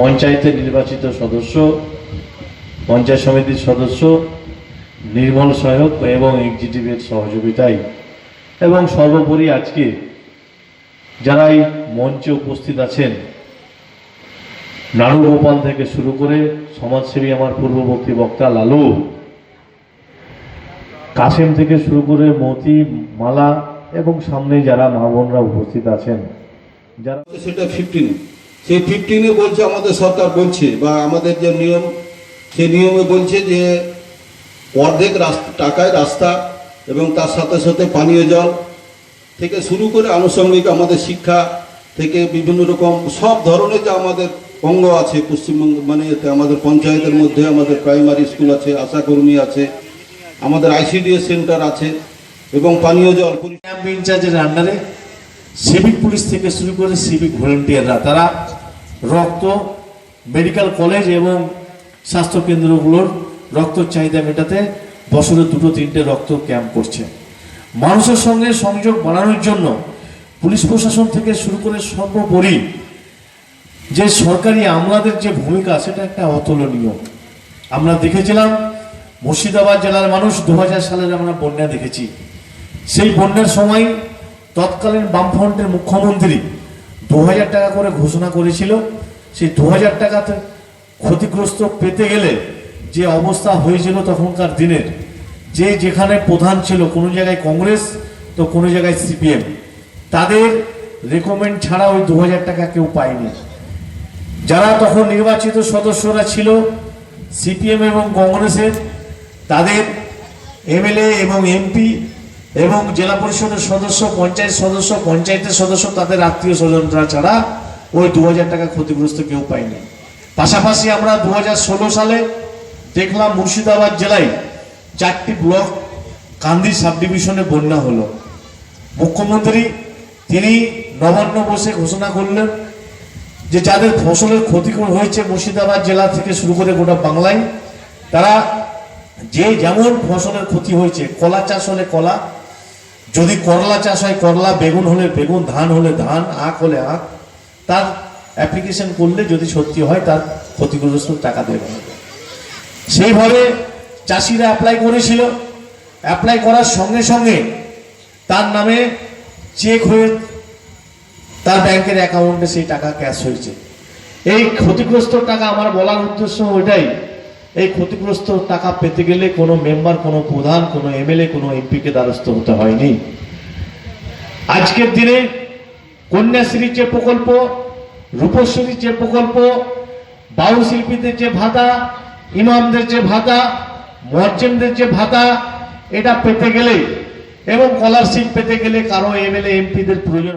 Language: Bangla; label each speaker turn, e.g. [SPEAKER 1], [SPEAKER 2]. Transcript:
[SPEAKER 1] পঞ্চায়েতের নির্বাচিত সদস্য, পঞ্চায়েত সমিতির সদস্য, নির্মল সহায়ক এবং এক্সিটিভের সহযোগিতায়। এবং সর্বোপরি আজকে যারা এই মঞ্চে উপস্থিত আছেন নাড়ু গোপাল থেকে শুরু করে সমাজসেবী আমার পূর্ববর্তী বক্তা লালু, কাসেম থেকে শুরু করে মতি, মালা এবং সামনে যারা মা বোনরা উপস্থিত আছেন, যারা
[SPEAKER 2] সেটা ফিফটিন সেই ফিফটিনে বলছে আমাদের সরকার বলছে, বা আমাদের যে নিয়ম সে নিয়মে বলছে যে অর্ধেক রাস্তা, টাকায় রাস্তা এবং তার সাথে সাথে পানীয় জল থেকে শুরু করে আনুষঙ্গিক আমাদের শিক্ষা থেকে বিভিন্ন রকম সব ধরনের যে আমাদের অঙ্গ আছে, পশ্চিমবঙ্গ মানে আমাদের পঞ্চায়েতের মধ্যে আমাদের প্রাইমারি স্কুল আছে, আশাকর্মী আছে, আমাদের আইসিডিএস সেন্টার আছে এবং পানীয় জল
[SPEAKER 1] ক্যাম্প ইনচার্জের আন্ডারে সিভিক পুলিশ থেকে শুরু করে সিভিক ভলেন্টিয়াররা তারা রক্ত মেডিকেল কলেজ এবং স্বাস্থ্য কেন্দ্রগুলোর রক্ত চাহিদা মেটাতে বছরে দুটো তিনটে রক্ত ক্যাম্প করছে। মানুষের সঙ্গে সংযোগ বাড়ানোর জন্য পুলিশ প্রশাসন থেকে শুরু করে সর্বোপরি যে সরকারি আমলাদের যে ভূমিকা, সেটা একটা অতুলনীয়। আমরা দেখেছিলাম, মুর্শিদাবাদ জেলার মানুষ দু হাজার সালের আমরা বন্যা দেখেছি। সেই বন্যার সময় তৎকালীন বামফ্রন্টের মুখ্যমন্ত্রী দু হাজার টাকা করে ঘোষণা করেছিল, সেই দু হাজার টাকাতে ক্ষতিগ্রস্ত পেতে গেলে যে অবস্থা হয়েছিল তখনকার দিনের, যে যেখানে প্রধান ছিল, কোনো জায়গায় কংগ্রেস, তো কোনো জায়গায় সিপিএম, তাদের রেকমেন্ড ছাড়া ওই দু হাজার টাকা কেউ পায়নি। যারা তখন নির্বাচিত সদস্যরা ছিল, সিপিএম এবং কংগ্রেসের, তাদের এমএলএ এবং এমপি এবং জেলা পরিষদের সদস্য, পঞ্চায়েত সদস্য, পঞ্চায়েতের সদস্য, তাদের আত্মীয় স্বজনরা ছাড়া ওই দু হাজার টাকা ক্ষতিগ্রস্ত কেউ পায়নি। পাশাপাশি আমরা দু হাজার ষোলো সালে দেখলাম মুর্শিদাবাদ জেলায় চারটি ব্লক কান্দি সাব ডিভিশনে বন্যা হলো। মুখ্যমন্ত্রী তিনি নবান্ন বসে ঘোষণা করলেন যে যাদের ফসলের ক্ষতিকর হয়েছে মুর্শিদাবাদ জেলা থেকে শুরু করে গোটা বাংলায়, তারা যে যেমন ফসলের ক্ষতি হয়েছে, কলা চাষ হলে কলা যদি করলা চাষ হয়, করলা, বেগুন হলে বেগুন, ধান হলে ধান, আখ হলে আখ, তার অ্যাপ্লিকেশন করলে যদি সত্যি হয়, তার ক্ষতিগ্রস্ত টাকা দেওয়া হবে সেইভাবে চাষিরা অ্যাপ্লাই করেছিল। অ্যাপ্লাই করার সঙ্গে সঙ্গে তার নামে চেক হয়ে তার ব্যাংকের অ্যাকাউন্টে সেই টাকা ক্যাশ হয়েছে। এই ক্ষতিগ্রস্ত টাকা আমার বলার উদ্দেশ্য ওইটাই। এই ক্ষতিগ্রস্ত টাকা পেতে গেলে কোনো মেম্বার, কোনো প্রধান, কোনো এমএলএ, কোনো এমপিকে দ্বারস্থ হতে হয়নি। আজকের দিনে কন্যাশ্রীর যে প্রকল্প, রূপশ্রীর যে প্রকল্প বাউল শিল্পীদের যে ভাতা, ইমামদের যে ভাতা মর্চেন্টদের যে ভাতা, এটা পেতে গেলে এবং স্কলারশিপ পেতে গেলে কারও এমএলএ, এমপিদের প্রয়োজন